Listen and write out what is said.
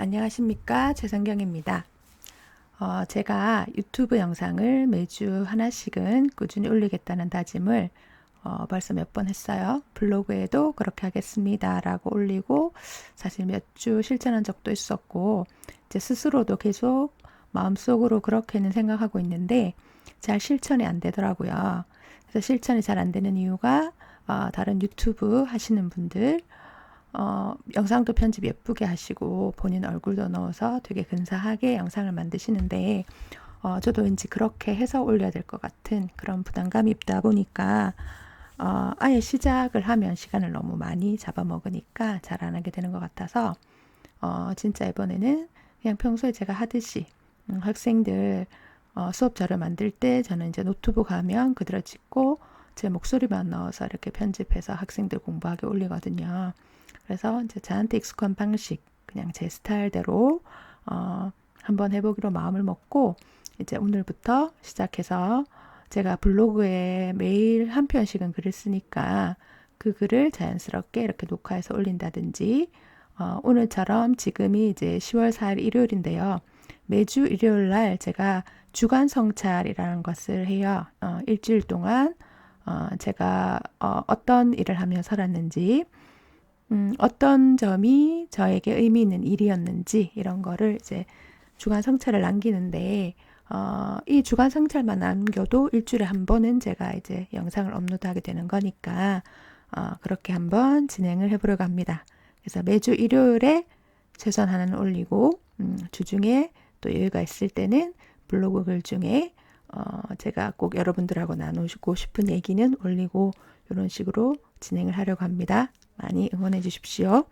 안녕하십니까 최성경입니다. 어, 제가 유튜브 영상을 매주 하나씩은 꾸준히 올리겠다는 다짐을 어, 벌써 몇 번 했어요. 블로그에도 그렇게 하겠습니다. 라고 올리고 사실 몇 주 실천한 적도 있었고 이제 스스로도 계속 마음속으로 그렇게는 생각하고 있는데 잘 실천이 안 되더라고요. 그래서 실천이 잘 안 되는 이유가 어, 다른 유튜브 하시는 분들 어, 영상도 편집 예쁘게 하시고 본인 얼굴도 넣어서 되게 근사하게 영상을 만드시는데 어, 저도 왠지 그렇게 해서 올려야 될 것 같은 그런 부담감이 있다 보니까 어, 아예 시작을 하면 시간을 너무 많이 잡아먹으니까 잘 안 하게 되는 것 같아서 어, 진짜 이번에는 그냥 평소에 제가 하듯이 음, 학생들 어, 수업 자료 만들 때 저는 이제 노트북 하면 그대로 찍고 제 목소리만 넣어서 이렇게 편집해서 학생들 공부하게 올리거든요. 그래서 이제 저한테 익숙한 방식, 그냥 제 스타일대로 어, 한번 해보기로 마음을 먹고 이제 오늘부터 시작해서 제가 블로그에 매일 한 편씩은 글을 쓰니까 그 글을 자연스럽게 이렇게 녹화해서 올린다든지 어, 오늘처럼 지금이 이제 10월 4일 일요일인데요. 매주 일요일 날 제가 주간 성찰이라는 것을 해요. 어, 일주일 동안 어, 제가 어, 어떤 일을 하며 살았는지 음, 어떤 점이 저에게 의미 있는 일이었는지 이런 거를 이제 주간 성찰을 남기는데 어, 이 주간 성찰만 남겨도 일주일에 한 번은 제가 이제 영상을 업로드하게 되는 거니까 어, 그렇게 한번 진행을 해보려고 합니다. 그래서 매주 일요일에 최선 하나는 올리고 음, 주중에 또 여유가 있을 때는 블로그 글 중에 어, 제가 꼭 여러분들하고 나누고 싶은 얘기는 올리고 이런 식으로 진행을 하려고 합니다. 많이 응원해 주십시오.